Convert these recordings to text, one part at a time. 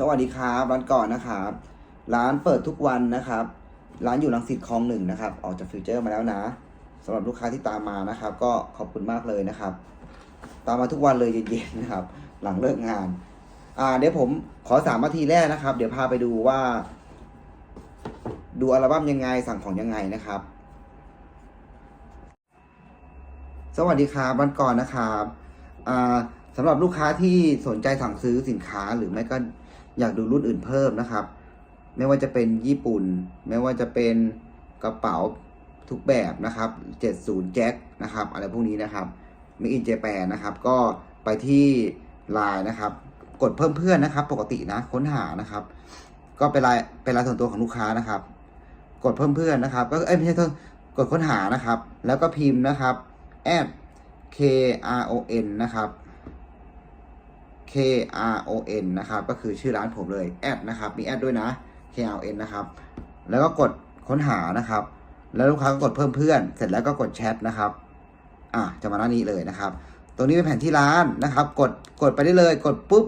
สวัสดีครับ ร้านก่อนนะครับ ร้านเปิดทุกวันนะครับ ร้านอยู่ลังสิตคลองหนึ่งนะครับ ออกจากฟิวเจอร์มาแล้วนะสำหรับลูกค้าที่ตามมานะครับ ก็ขอบคุณมากเลยนะครับ ตามมาทุกวันเลยเย็นๆนะครับ หลังเลิกงาน อ่า เดี๋ยวผมขอสามนาทีแรกนะครับ เดี๋ยวพาไปดูว่า ดูอัลบั้มยังไงสั่งของยังไงนะครับ สวัสดีครับวันก่อนนะครับ อ่าสำหรับลูกค้าที่สนใจสั่งซื้อสินค้าหรือไม่ก็ อยากดูรุ่นอื่นเพิ่มนะครับ ไม่ว่าจะเป็นญี่ปุ่น ไม่ว่าจะเป็นกระเป๋าทุกแบบนะครับ 70แจ็คนะครับอะไรพวกนี้นะครับมิอินเจแปนนะครับ ก็ไปที่ไลน์นะครับ กดเพิ่มเพื่อนนะครับ ปกตินะค้นหานะครับ ก็เป็นไลน์เป็นไลน์ส่วนตัวของลูกค้านะครับ กดเพิ่มเพื่อนนะครับ ก็เอ้ยไม่ใช่โทษกดค้นหานะครับ แล้วก็พิมพ์นะครับ at k r o n นะครับ k r o n นะครับ ก็คือชื่อร้านผมเลยแอดนะครับ มีแอดด้วยนะ k r o n นะครับ แล้วก็กดค้นหานะครับ แล้วลูกค้าก็กดเพิ่มเพื่อน เสร็จแล้วก็กดแชทนะครับ อะ จะมาหน้านี้เลยนะครับ ตรงนี้เป็นแผนที่ร้านนะครับ กด กดไปได้เลย กดปุ๊บ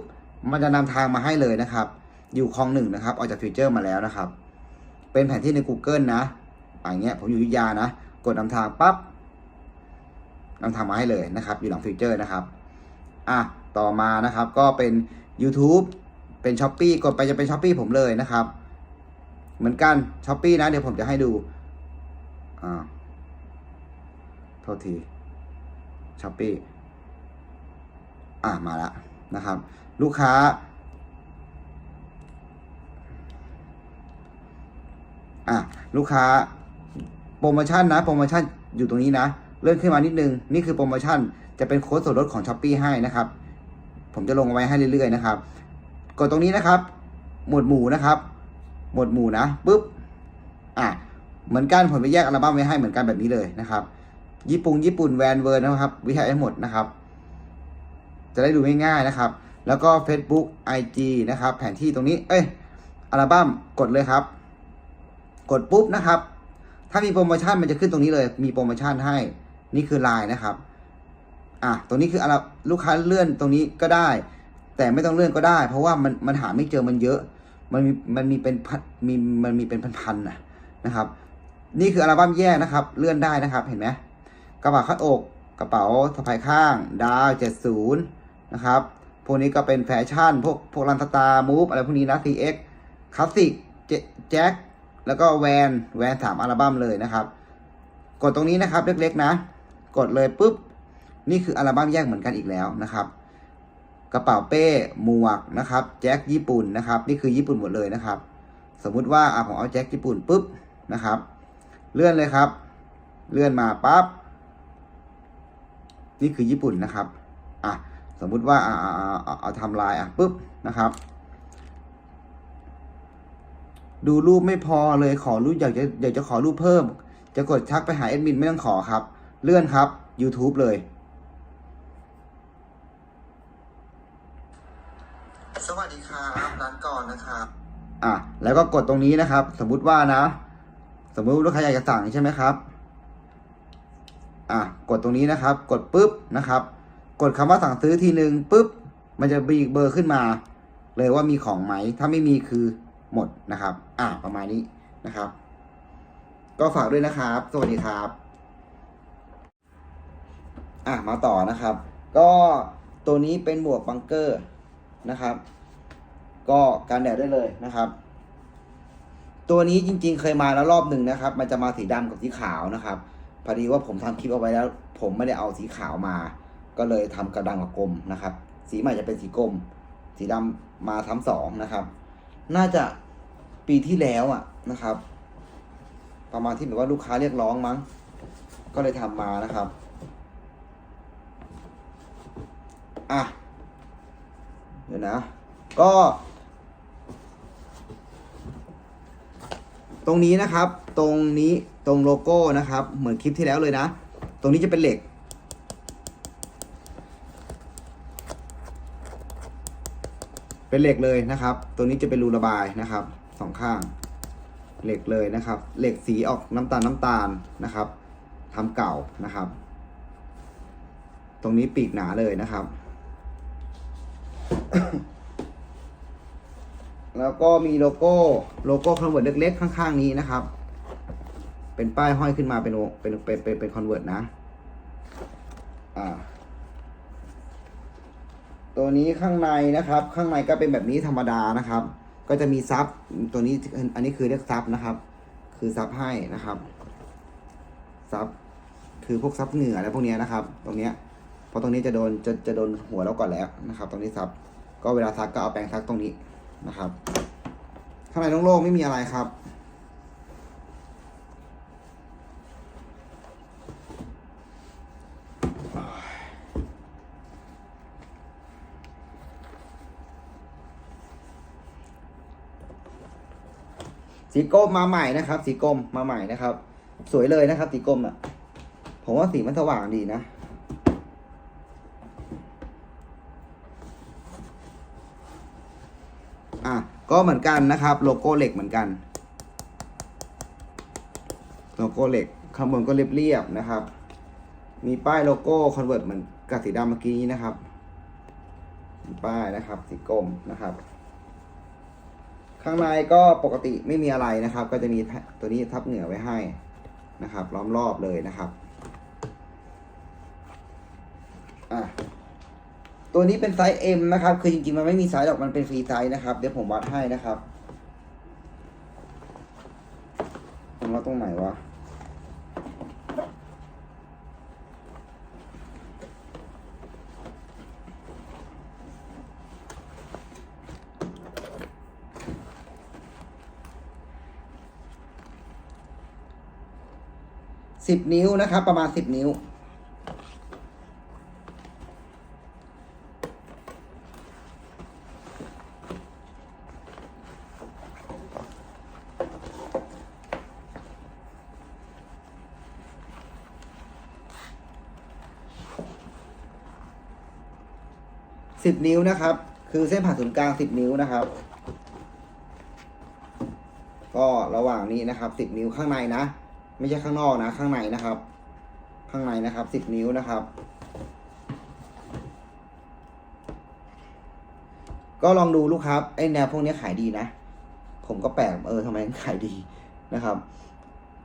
มันจะนำทางมาให้เลยนะครับ อยู่คลองหนึ่งนะครับ ออกจากฟิวเจอร์มาแล้วนะครับ เป็นแผนที่ใน Google นะ อย่างเงี้ย ผมอยู่ยุยานะ กดนำทางปั๊บนำทางมาให้เลยนะครับ อยู่หลังฟิวเจอร์นะครับ อะ ต่อมานะครับ ก็เป็น YouTube เป็น s h อ p e e กดไปจะเป็น s h อ p e e ผมเลยนะครับ เหมือนกัน s h อ p e e นะ เดี๋ยวผมจะให้ดูอ่าโทษที s h อ p e e อะมาแล้วนะครับ ลูกค้า อะลูกค้าโปรโมชั่นนะ โปรโมชั่นอยู่ตรงนี้นะ เลื่อนขึ้นมานิดนึง นี่คือโปรโมชั่นจะเป็นโค้ดส่วนลดของ s h อ p e e ให้นะครับ ผมจะลงเอาไว้ให้เรื่อยๆนะครับ กดตรงนี้นะครับ หมวดหมู่นะครับ หมวดหมู่นะปุ๊บอะเหมือนกันผมไปแยกอัลบั้มไว้ให้เหมือนกันแบบนี้เลยนะครับ ญี่ปุ่นญี่ปุ่นแวนเวิร์นะครับ วิทยาให้หมดนะครับ จะได้ดูง่ายๆนะครับ แล้วก็ Facebook IG นะครับ แผนที่ตรงนี้ เอ้ยอัลบั้มกดเลยครับ กดปุ๊บนะครับ ถ้ามีโปรโมชั่นมันจะขึ้นตรงนี้เลย มีโปรโมชั่นให้ นี่คือไลน์นะครับ อะตรงนี้คืออะไรลูกค้าเลื่อนตรงนี้ก็ได้ แต่ไม่ต้องเลื่อนก็ได้ เพราะว่ามันมันหาไม่เจอมันเยอะ มันมีมันมีเป็นพันมีมันมีเป็นพันๆนะนะครับ นี่คืออัลบั้มแยกนะครับ เลื่อนได้นะครับเห็นไหมกระเป๋าคาดอกกระเป๋าสะพายข้าง ดาวเจ็ดศูนย์นะครับพวกนี้ก็เป็นแฟชั่น พวกพวกรันสตาร์มูฟอะไรพวกนี้นะ CX คลาสสิกแจ็คแล้วก็แวนแวนสามอัลบั้มเลยนะครับ กดตรงนี้นะครับเล็กๆนะ กดเลยปุ๊บ นี่คืออัลบั้มแยกเหมือนกันอีกแล้วนะครับ กระเป๋าเป้หมวกนะครับ แจ็คญี่ปุ่นนะครับ นี่คือญี่ปุ่นหมดเลยนะครับ สมมุติว่าอะผมเอาแจ็คญี่ปุ่นปุ๊บนะครับ เลื่อนเลยครับ เลื่อนมาปั๊บนี่คือญี่ปุ่นนะครับอะสมมุติว่าอ่าอ่าอ่าเอาทำลายอะปุ๊บนะครับดูรูปไม่พอเลยขอรูปอยากจะอยากจะขอรูปเพิ่ม จะกดทักไปหาแอดมินไม่ต้องขอครับ เลื่อนครับ YouTube เลย สวัสดีครับร้านก่อนนะครับ อะ แล้วก็กดตรงนี้นะครับ สมมุติว่านะ สมมุติลูกค้าอยากจะสั่งใช่ไหมครับ อะกดตรงนี้นะครับ กดปุ๊บนะครับ กดคำว่าสั่งซื้อทีหนึ่งปุ๊บ มันจะมีเบอร์ขึ้นมา เลยว่ามีของไหม ถ้าไม่มีคือหมดนะครับ อะประมาณนี้นะครับ ก็ฝากด้วยนะครับ สวัสดีครับ อะมาต่อนะครับ ก็ตัวนี้เป็นหมวกบังเกอร์นะครับ ก็การแดดได้เลยนะครับ ตัวนี้จริง ๆ เคยมาแล้วรอบหนึ่งนะครับ มันจะมาสีดำกับสีขาวนะครับ พอดีว่าผมทำคลิปเอาไว้แล้ว ผมไม่ได้เอาสีขาวมา ก็เลยทำกระดังกับกลมนะครับ สีใหม่จะเป็นสีกลม สีดำมาทำสองนะครับ น่าจะปีที่แล้วอะนะครับ ประมาณที่แบบว่าลูกค้าเรียกร้องมั้ง ก็เลยทำมานะครับ อะ เดี๋ยวนะ ก็ ตรงนี้นะครับ ตรงนี้ตรงโลโก้นะครับ เหมือนคลิปที่แล้วเลยนะ ตรงนี้จะเป็นเหล็ก เป็นเหล็กเลยนะครับ ตัวนี้จะเป็นรูระบายนะครับสองข้าง เหล็กเลยนะครับ เหล็กสีออกน้ำตาลน้ำตาลนะครับทำเก่านะครับ ตรงนี้ปีกหนาเลยนะครับ แล้วก็มีโลโก้โลโก้คอนเวิร์ตเล็กๆ ข้างๆนี้นะครับ เป็นป้ายห้อยขึ้นมาเป็นโเป็นเป็นเป็นเป็นคอนเวิร์ตนะ อ่า ตัวนี้ข้างในนะครับ ข้างในก็เป็นแบบนี้ธรรมดานะครับ ก็จะมีซับตัวนี้อันนี้คือเรียกซับนะครับ คือซับให้นะครับซับคือพวกซับเหงื่ออะไรพวกเนี้ยนะครับ ตรงเนี้ยเพราะตรงนี้จะโดนจะจะโดนหัวเราก่อนแล้วนะครับ ตรงนี้ซับก็เวลาซักก็เอาแปรงซักตรงนี้ นะครับข้างในโล่งๆไม่มีอะไรครับ สีกรมมาใหม่นะครับ สีกรมมาใหม่นะครับ สวยเลยนะครับ สีกรมอะ ผมว่าสีมันสว่างดีนะ อะ ก็เหมือนกันนะครับ โลโก้เหล็กเหมือนกัน โลโก้เหล็กข้างบนก็เรียบๆนะครับ มีป้ายโลโก้คอนเวิร์ตเหมือนกับสีดำเมื่อกี้นะครับมีป้ายนะครับสีกรมนะครับ ข้างในก็ปกติไม่มีอะไรนะครับ ก็จะมีตัวนี้ทับเหนือไว้ให้นะครับ ล้อมรอบเลยนะครับอะ ตัวนี้เป็นไซส์ M นะครับ คือจริงๆ มันไม่มีไซส์หรอก มันเป็นฟรีไซส์นะครับ เดี๋ยวผมวัดให้นะครับ ผมวัดตรงไหนวะ สิบนิ้วนะครับ ประมาณสิบนิ้ว สิบนิ้วนะครับ คือเส้นผ่าศูนย์กลางสิบนิ้วนะครับ ก็ระหว่างนี้นะครับสิบนิ้วข้างในนะ ไม่ใช่ข้างนอกนะ ข้างในนะครับ ข้างในนะครับสิบนิ้วนะครับ ก็ลองดูลูกครับไอแนวพวกนี้ขายดีนะ ผมก็แปลกเออทำไมขายดีนะครับ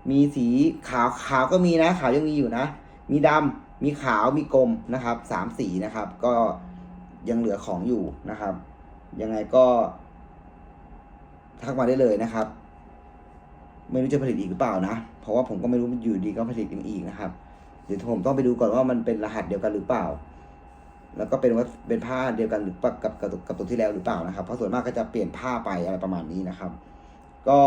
มีสีขาวขาวก็มีนะ ขาวยังมีอยู่นะ มีดำมีขาวมีกลมนะครับสามสีนะครับ ก็ ยังเหลือของอยู่นะครับ ยังไงก็ ทักมาได้เลยนะครับ ไม่รู้จะผลิตอีกหรือเปล่านะ เพราะว่าผมก็ไม่รู้อยู่ดีก็ผลิตอีกนะครับเดี๋ยวผมต้องไปดูก่อนว่ามันเป็นรหัสเดียวกันหรือเปล่า แล้วก็เป็นว่าเป็นผ้าเดียวกันหรือกับกับกับกับตัวที่แล้วหรือเปล่านะครับ เพราะส่วนมากก็จะเปลี่ยนผ้าไปอะไรประมาณนี้นะครับ ก็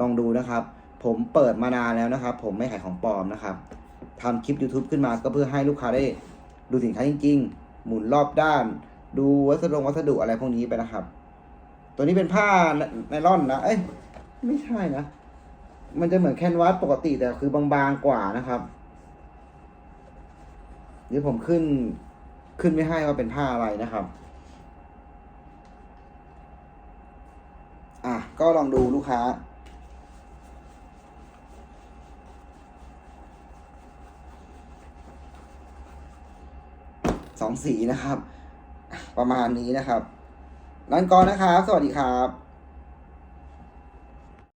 ลองดูนะครับ ผมเปิดมานานแล้วนะครับ ผมไม่ขายของปลอมนะครับทำคลิป YouTube ขึ้นมาก็เพื่อให้ลูกค้าได้ดูสินค้าจริง ๆ หมุนรอบด้าน ดูวัสดุวัสดุอะไรพวกนี้ไปนะครับ ตัวนี้เป็นผ้าไนลอนนะเอ้ยไม่ใช่นะ มันจะเหมือนแคนวาสปกติแต่คือบางๆกว่านะครับ เดี๋ยวผมขึ้นขึ้นไม่ให้ว่าเป็นผ้าอะไรนะครับ อะก็ลองดูลูกค้า 2 สีนะครับ ประมาณนี้นะครับ นั้นก่อนนะครับ สวัสดีครับ